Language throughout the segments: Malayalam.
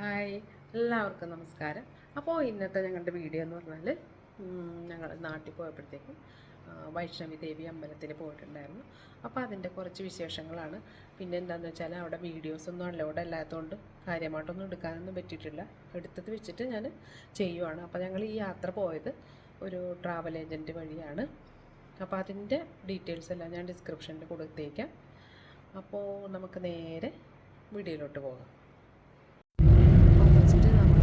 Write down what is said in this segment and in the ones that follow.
ഹായ് എല്ലാവർക്കും നമസ്കാരം. അപ്പോൾ ഇന്നത്തെ ഞങ്ങളുടെ വീഡിയോ എന്ന് പറഞ്ഞാൽ ഞങ്ങൾ നാട്ടിൽ പോയപ്പോഴത്തേക്കും വൈഷ്ണവി ദേവി അമ്പലത്തിൽ പോയിട്ടുണ്ടായിരുന്നു. അപ്പോൾ അതിന്റെ കുറച്ച് വിശേഷങ്ങളാണ്. പിന്നെ എന്താണെന്ന് വെച്ചാൽ അവിടെ വീഡിയോസൊന്നും അലോഡ് അല്ലാത്തതുകൊണ്ട് കാര്യമായിട്ടൊന്നും എടുക്കാനൊന്നും പറ്റിയിട്ടില്ല. എടുത്തത് വെച്ചിട്ട് ഞാൻ ചെയ്യുവാണ്. അപ്പോൾ ഞങ്ങൾ ഈ യാത്ര പോയത് ഒരു ട്രാവൽ ഏജന്റ് വഴിയാണ്. അപ്പോൾ അതിന്റെ ഡീറ്റെയിൽസ് എല്ലാം ഞാൻ ഡിസ്ക്രിപ്ഷനിൽ കൊടുത്തേക്കാം. അപ്പോൾ നമുക്ക് നേരെ വീഡിയോയിലോട്ട് പോകാം ഫസ്റ്റ് നമ്മൾ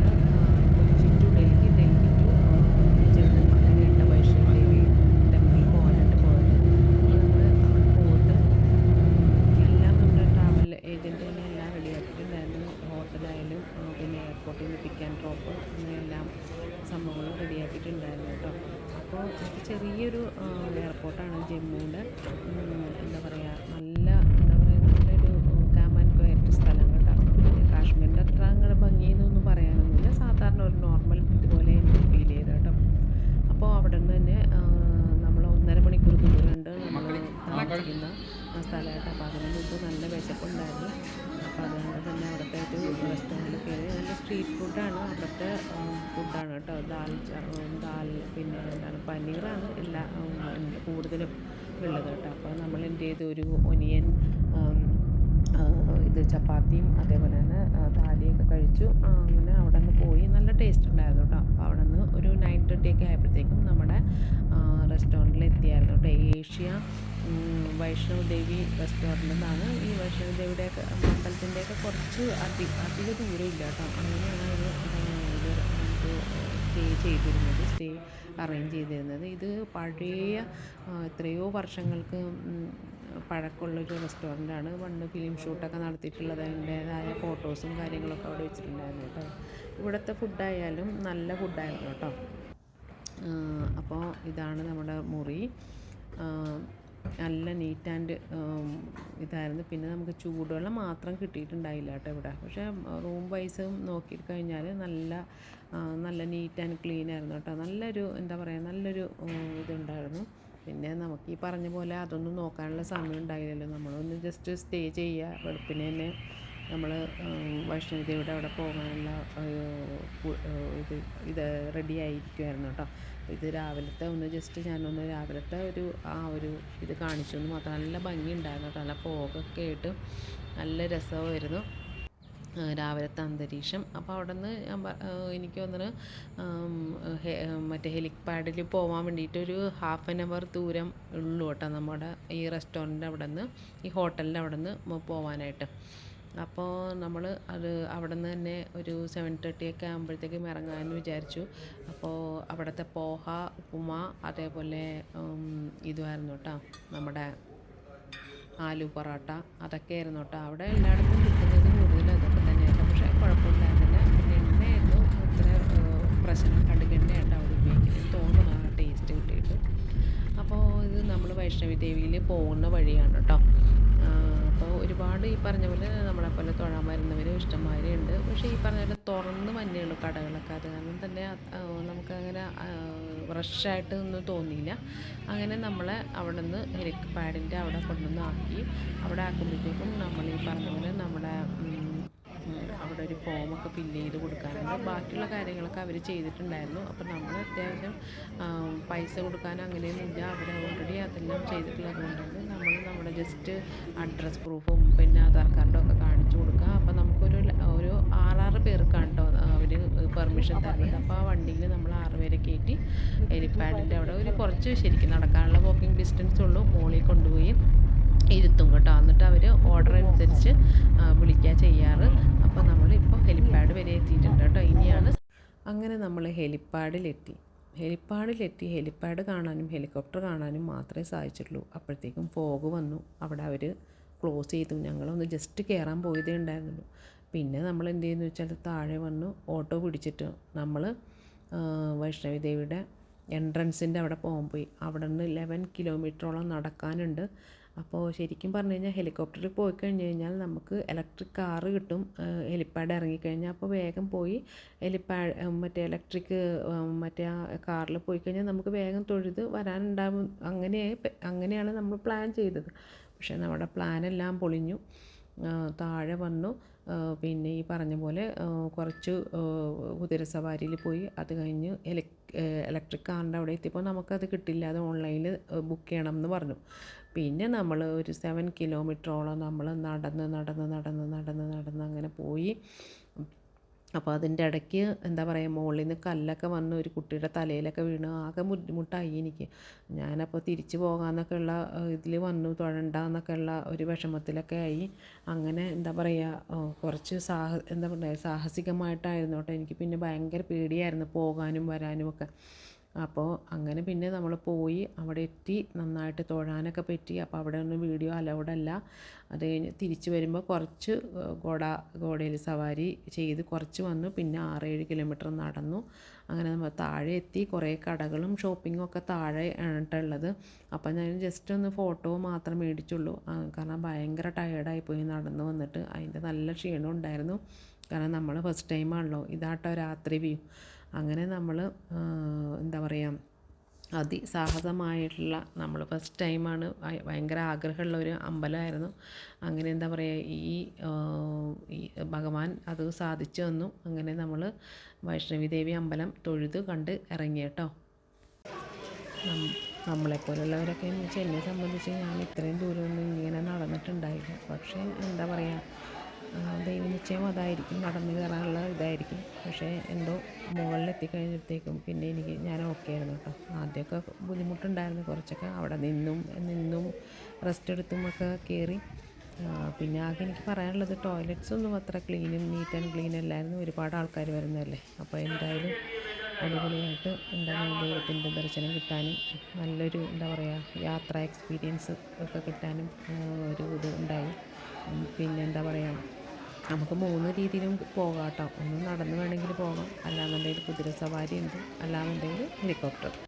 കൊച്ചി ടു ഡൽഹി ഡൽഹി ടു ചെന്നൈ അങ്ങനെയുള്ള വൈഷ്ണവ ദേവി ടെമ്പിളിൽ പോകാനായിട്ട് പോയത് നമ്മൾ അവിടെ പോയിട്ട് എല്ലാം നമ്മുടെ ട്രാവൽ ഏജന്റ് തന്നെ എല്ലാം റെഡിയാക്കിയിട്ടുണ്ടായിരുന്നു ഹോട്ടലായാലും ആ, പിന്നെ എയർപോർട്ടിൽ നിന്ന് പിക്ക് ആൻഡ് ഡ്രോപ്പ് അങ്ങനെയെല്ലാം സംഭവങ്ങൾ റെഡിയാക്കിയിട്ടുണ്ടായിരുന്നു കേട്ടോ. അപ്പോൾ എനിക്ക് ചെറിയൊരു എയർപോർട്ടാണ് ജമ്മുവിന്റെ. എന്താ പറയുക നല്ല എന്താ പറയുക നല്ലൊരു കാമൻ ആൻഡ് ക്വയറ്റ് സ്ഥലം കേട്ടോ. കാശ്മീരിന്റെ അത്ര അങ്ങനെ ഭംഗിയെന്നൊന്നും പറയാനൊന്നുമില്ല. സാധാരണ ഒരു നോർമൽ ഇതുപോലെ എനിക്ക് ഫീൽ ചെയ്തു കേട്ടോ. അപ്പോൾ അവിടെ നിന്ന് തന്നെ നമ്മൾ ഒന്നര മണിക്കൂർ ദൂരമുണ്ട് നമ്മൾ താമസിക്കുന്ന ആ സ്ഥലമായിട്ട് അപ്പോൾ അതിന് മുമ്പ് നല്ല വിശപ്പുണ്ടായിരുന്നു. അപ്പോൾ അതുകൊണ്ട് തന്നെ അവിടുത്തെ ഒരു നല്ല സ്ട്രീറ്റ് ഫുഡാണ് അവിടുത്തെ ഫുഡാണ് കേട്ടോ. ദാൽ ദാൽ പിന്നെ എന്താണ് പനീറാണ് എല്ലാ കൂടുതലും ഉള്ളത് കേട്ടോ. അപ്പോൾ നമ്മൾ എന്ത് ചെയ്തു? ഒരു ഒനിയൻ ഇത് ചപ്പാത്തിയും അതേപോലെ തന്നെ താലിയൊക്കെ കഴിച്ചു. അങ്ങനെ അവിടെ നിന്ന് പോയി. നല്ല ടേസ്റ്റ് ഉണ്ടായിരുന്നു കേട്ടോ അപ്പോൾ അവിടെ നിന്ന് ഒരു നയൻ തേർട്ടി ഒക്കെ ആയപ്പോഴത്തേക്കും നമ്മുടെ റെസ്റ്റോറന്റിൽ എത്തിയായിരുന്നു കേട്ടോ ഏഷ്യ വൈഷ്ണവ് ദേവി റെസ്റ്റോറന്റിൽ എന്നാണ് ഈ വൈഷ്ണവ് ദേവിയുടെയൊക്കെ അമ്പലത്തിന്റെയൊക്കെ കുറച്ച് അധി അധിക ദൂരം ഇല്ല കേട്ടോ അങ്ങനെയാണ് ഇത് നമുക്ക് സ്റ്റേ ചെയ്തിരുന്നത് സ്റ്റേ അറേഞ്ച് ചെയ്തിരുന്നത്. ഇത് പഴയ എത്രയോ വർഷങ്ങൾക്ക് പഴക്കമുള്ളൊരു റെസ്റ്റോറന്റാണ് പണ്ട് ഫിലിം ഷൂട്ടൊക്കെ നടത്തിയിട്ടുള്ളത്. അതിന്റേതായ ഫോട്ടോസും കാര്യങ്ങളൊക്കെ അവിടെ വെച്ചിട്ടുണ്ടായിരുന്നു കേട്ടോ. ഇവിടുത്തെ ഫുഡായാലും നല്ല ഫുഡായിരുന്നു കേട്ടോ. അപ്പോൾ ഇതാണ് നമ്മുടെ മുറി. നല്ല നീറ്റ് ആൻഡ് ഇതായിരുന്നു. പിന്നെ നമുക്ക് ചൂടുവെള്ളം മാത്രം കിട്ടിയിട്ടുണ്ടായില്ല കേട്ടോ ഇവിടെ. പക്ഷേ റൂം വൈസും നോക്കി കഴിഞ്ഞാൽ നല്ല നല്ല നീറ്റ് ആൻഡ് ക്ലീൻ ആയിരുന്നു കേട്ടോ. നല്ലൊരു എന്താ പറയുക നല്ലൊരു ഇതുണ്ടായിരുന്നു. പിന്നെ നമുക്ക് ഈ പറഞ്ഞ പോലെ അതൊന്നും നോക്കാനുള്ള സമയം ഉണ്ടായില്ലല്ലോ. നമ്മളൊന്ന് ജസ്റ്റ് സ്റ്റേ ചെയ്യുക. വെളുപ്പിന് തന്നെ നമ്മൾ വൈഷ്ണവ ദേവിയുടെ അവിടെ പോകാനുള്ള ഇത് ഇത് റെഡി ആയിരിക്കുമായിരുന്നു കേട്ടോ. ഇത് രാവിലത്തെ ഒന്ന് ജസ്റ്റ് ഞാനൊന്ന് രാവിലത്തെ ഒരു ആ ഒരു ഇത് കാണിച്ചു എന്ന് മാത്രം. നല്ല ഭംഗി ഉണ്ടായിരുന്നു കേട്ടോ. നല്ല പോകൊക്കെ ആയിട്ട് നല്ല രസമായിരുന്നു. രാവിലത്തെ അന്തരീക്ഷം. അപ്പോൾ അവിടെ നിന്ന് എനിക്ക് തോന്നുന്നു മറ്റേ ഹെലിപ്പാഡിൽ പോകാൻ വേണ്ടിയിട്ട് ഒരു ഹാഫ് ആൻ അവർ ദൂരം ഉള്ളൂ കേട്ടോ നമ്മുടെ ഈ റെസ്റ്റോറന്റ് അവിടെ നിന്ന് ഈ ഹോട്ടലിന്റെ അവിടെ നിന്ന് പോകാനായിട്ട് അപ്പോൾ നമ്മൾ അത് അവിടെ നിന്ന് തന്നെ ഒരു സെവൻ തേർട്ടി ഒക്കെ ആകുമ്പോഴത്തേക്കും ഇറങ്ങാമെന്ന് വിചാരിച്ചു. അപ്പോൾ അവിടുത്തെ പോഹ ഉപ്പുമ അതേപോലെ ഇതുമായിരുന്നു കേട്ടോ നമ്മുടെ ആലു പൊറോട്ട അതൊക്കെ ആയിരുന്നു കേട്ടോ. അവിടെ എല്ലായിടത്തും കിട്ടുന്നത് കൂടുതലും അതൊക്കെ തന്നെയായിരുന്നു. പക്ഷേ കുഴപ്പമില്ലായിരുന്നില്ല പിന്നെ എണ്ണയായിരുന്നു അത്ര ഏഹ്, പ്രശ്നം കടുകെണ്ണയായിട്ട് അവിടെ ഉപയോഗിക്കുന്നത് തോന്നുന്നു ആ ടേസ്റ്റ് കിട്ടിയിട്ട് അപ്പോൾ ഇത് നമ്മൾ വൈഷ്ണവി ദേവിയിൽ പോകുന്ന വഴിയാണ് കേട്ടോ. അപ്പോൾ ഒരുപാട് ഈ പറഞ്ഞ പോലെ നമ്മളെ പോലെ തൊഴാൻ വരുന്നവർ ഇഷ്ടംമാതിരി ഉണ്ട്. പക്ഷേ ഈ പറഞ്ഞ പോലെ തുറന്ന് തന്നെയുള്ളൂ കടകളൊക്കെ. അത് കാരണം തന്നെ നമുക്കങ്ങനെ റഷായിട്ട് ഒന്നും തോന്നിയില്ല. അങ്ങനെ നമ്മളെ അവിടെ നിന്ന് ഹെലിപ്പാഡിന്റെ അവിടെ കൊണ്ടുവന്ന് ആക്കി അവിടെ ആക്കുമ്പോഴത്തേക്കും നമ്മൾ ഈ പറഞ്ഞ പോലെ ഉം, അവിടെ ഒരു ഫോമൊക്കെ ഫില്ല് ചെയ്ത് കൊടുക്കാനുണ്ട് ബാക്കിയുള്ള കാര്യങ്ങളൊക്കെ അവർ ചെയ്തിട്ടുണ്ടായിരുന്നു. അപ്പോൾ നമ്മൾ അത്യാവശ്യം പൈസ കൊടുക്കാൻ അങ്ങനെയൊന്നുമില്ല. അവർ ഓൾറെഡി അതെല്ലാം ചെയ്തിട്ടുള്ളത് കൊണ്ടാണ് നമ്മൾ നമ്മുടെ ജസ്റ്റ് അഡ്രസ് പ്രൂഫും പിന്നെ ആധാർ കാർഡും ഒക്കെ കാണിച്ചു കൊടുക്കുക അപ്പോൾ നമുക്കൊരു ഒരു ആറാറ് പേർക്കാണ് കേട്ടോ അവർ പെർമിഷൻ തരുന്നത്. അപ്പോൾ ആ വണ്ടിയിൽ നമ്മൾ ആറ് പേരെ കയറ്റി എലിപ്പാഡിന്റെ അവിടെ ഒരു കുറച്ച് ശരിക്കും നടക്കാനുള്ള വാക്കിംഗ് ഡിസ്റ്റൻസ് ഉള്ളൂ. മോളിൽ കൊണ്ടുപോയി ഇരുത്തും കേട്ടോ. എന്നിട്ട് അവർ ഓർഡർ അനുസരിച്ച് വിളിക്കുക ചെയ്യാറ്. അപ്പോൾ നമ്മൾ ഇപ്പോൾ ഹെലിപ്പാഡ് വരെ എത്തിയിട്ടുണ്ട് കേട്ടോ. ഇനിയാണ് അങ്ങനെ നമ്മൾ ഹെലിപ്പാഡിലെത്തി. ഹെലിപ്പാഡിലെത്തി. ഹെലിപ്പാഡ് കാണാനും ഹെലികോപ്റ്റർ കാണാനും മാത്രമേ സാധിച്ചിട്ടുള്ളൂ. അപ്പോഴത്തേക്കും ഫോഗ് വന്നു. അവിടെ അവർ ക്ലോസ് ചെയ്തു. ഞങ്ങളൊന്ന് ജസ്റ്റ് കയറാൻ പോയതേ ഉണ്ടായിരുന്നുള്ളൂ. പിന്നെ നമ്മൾ എന്ത് ചെയ്യുന്നു വെച്ചാൽ താഴെ വന്നു ഓട്ടോ പിടിച്ചിട്ട് നമ്മൾ വൈഷ്ണവി ദേവിയുടെ എൻട്രൻസിന്റെ അവിടെ പോകാൻ പോയി. അവിടെ നിന്ന് ലെവൻ കിലോമീറ്ററോളം നടക്കാനുണ്ട്. അപ്പോൾ ശരിക്കും പറഞ്ഞു കഴിഞ്ഞാൽ ഹെലികോപ്റ്ററിൽ പോയി കഴിഞ്ഞ് കഴിഞ്ഞാൽ നമുക്ക് ഇലക്ട്രിക് കാറ് കിട്ടും. ഹെലിപ്പാഡ് ഇറങ്ങിക്കഴിഞ്ഞാൽ അപ്പോൾ വേഗം പോയി ഹെലിപ്പാഡ് മറ്റേ ഇലക്ട്രിക് മറ്റേ ആ കാറിൽ പോയി കഴിഞ്ഞാൽ നമുക്ക് വേഗം തൊഴുത് വരാനുണ്ടാവും. അങ്ങനെ അങ്ങനെയാണ് നമ്മൾ പ്ലാൻ ചെയ്തത്. പക്ഷേ നമ്മുടെ പ്ലാനെല്ലാം പൊളിഞ്ഞു. താഴെ വന്നു. പിന്നെ ഈ പറഞ്ഞ പോലെ കുറച്ച് കുതിരസവാരിയിൽ പോയി അത് കഴിഞ്ഞ് ഇലക് ഇലക്ട്രിക് കാറിന്റെ അവിടെ എത്തിയപ്പോൾ നമുക്കത് കിട്ടില്ല. അത് ഓൺലൈനിൽ ബുക്ക് ചെയ്യണം എന്ന് പറഞ്ഞു. പിന്നെ നമ്മൾ ഒരു സെവൻ കിലോമീറ്ററോളം നമ്മൾ നടന്ന് നടന്ന് നടന്ന് നടന്ന് നടന്ന് അങ്ങനെ പോയി. അപ്പോൾ അതിന്റെ ഇടയ്ക്ക് എന്താ പറയുക മുകളിൽ നിന്ന് കല്ലൊക്കെ വന്ന് ഒരു കുട്ടിയുടെ തലയിലൊക്കെ വീണ് ആകെ ബുദ്ധിമുട്ടായി എനിക്ക്. ഞാനപ്പോൾ തിരിച്ചു പോകാമെന്നൊക്കെ ഉള്ള ഇതിൽ വന്നു തൊഴണ്ട എന്നൊക്കെ ഉള്ള ഒരു വിഷമത്തിലൊക്കെ ആയി. അങ്ങനെ എന്താ പറയുക കുറച്ച് സാഹ എന്താ പറയുക സാഹസികമായിട്ടായിരുന്നു കേട്ടോ എനിക്ക്. പിന്നെ ഭയങ്കര പേടിയായിരുന്നു പോകാനും വരാനും ഒക്കെ. അപ്പോൾ അങ്ങനെ പിന്നെ നമ്മൾ പോയി അവിടെ എത്തി നന്നായിട്ട് തൊഴാനൊക്കെ പറ്റി. അപ്പോൾ അവിടെ ഒന്നും വീഡിയോ അലൗഡ് അല്ല. അത് കഴിഞ്ഞ് തിരിച്ച് വരുമ്പോൾ കുറച്ച് ഗോഡ ഗോഡയിൽ സവാരി ചെയ്ത് കുറച്ച് വന്നു. പിന്നെ ആറേഴ് കിലോമീറ്റർ നടന്നു. അങ്ങനെ നമ്മൾ താഴെ എത്തി. കുറേ കടകളും ഷോപ്പിങ്ങും ഒക്കെ താഴെ ആണിട്ടുള്ളത് അപ്പോൾ ഞാൻ ജസ്റ്റ് ഒന്ന് ഫോട്ടോ മാത്രം മേടിച്ചുള്ളൂ. കാരണം ഭയങ്കര ടയേർഡായി പോയി നടന്നു വന്നിട്ട്. അതിന്റെ നല്ല ക്ഷീണം ഉണ്ടായിരുന്നു. കാരണം നമ്മൾ ഫസ്റ്റ് ടൈമാണല്ലോ ഇതാട്ടോ രാത്രി വ്യൂ അങ്ങനെ നമ്മൾ എന്താ പറയുക അതിസാഹസമായിട്ടുള്ള നമ്മൾ ഫസ്റ്റ് ടൈമാണ് ഭയ- ഭയങ്കര ആഗ്രഹമുള്ള ഒരു അമ്പലമായിരുന്നു. അങ്ങനെ എന്താ പറയുക ഈ ഭഗവാൻ അത് സാധിച്ചു തന്നു. അങ്ങനെ നമ്മൾ വൈഷ്ണവി ദേവി അമ്പലം തൊഴുത് കണ്ട് ഇറങ്ങി കേട്ടോ. നമ്മളെപ്പോലുള്ളവരൊക്കെ എന്ന് വെച്ചാൽ എന്നെ സംബന്ധിച്ച് ഞാൻ ഇത്രയും ദൂരമൊന്നും ഇങ്ങനെ നടന്നിട്ടുണ്ടായില്ല. പക്ഷേ എന്താ പറയുക ദൈവനിശ്ചയം അതായിരിക്കും നടന്നു കയറാനുള്ള ഇതായിരിക്കും. പക്ഷേ എന്തോ മുകളിലെത്തിക്കഴിഞ്ഞപ്പോഴത്തേക്കും പിന്നെ എനിക്ക് ഞാൻ ഓക്കെ ആയിരുന്നു കേട്ടോ. ആദ്യമൊക്കെ ബുദ്ധിമുട്ടുണ്ടായിരുന്നു കുറച്ചൊക്കെ അവിടെ നിന്നും നിന്നും റെസ്റ്റ് എടുത്തും ഒക്കെ കയറി പിന്നെ ആകെ എനിക്ക് പറയാനുള്ളത് ടോയ്ലറ്റ്സ് ഒന്നും അത്ര ക്ലീനും നീറ്റ് ആൻഡ് ക്ലീൻ അല്ലായിരുന്നു. ഒരുപാട് ആൾക്കാർ വരുന്നതല്ലേ. അപ്പോൾ എന്തായാലും അടിപൊളിയായിട്ട് എന്താണ് ദൈവത്തിന്റെ ദർശനം കിട്ടാനും നല്ലൊരു എന്താ പറയുക യാത്ര എക്സ്പീരിയൻസ് ഒക്കെ കിട്ടാനും ഒരു ഇത് ഉണ്ടായി. പിന്നെ എന്താ പറയുക നമുക്ക് മൂന്ന് രീതിയിലും പോകാം കേട്ടോ ഒന്ന് നടന്ന് വേണമെങ്കിൽ പോകാം. അല്ലാന്നുണ്ടെങ്കിൽ കുതിര സവാരി ഉണ്ട്. അല്ലാന്നുണ്ടെങ്കിൽ ഹെലികോപ്റ്റർ.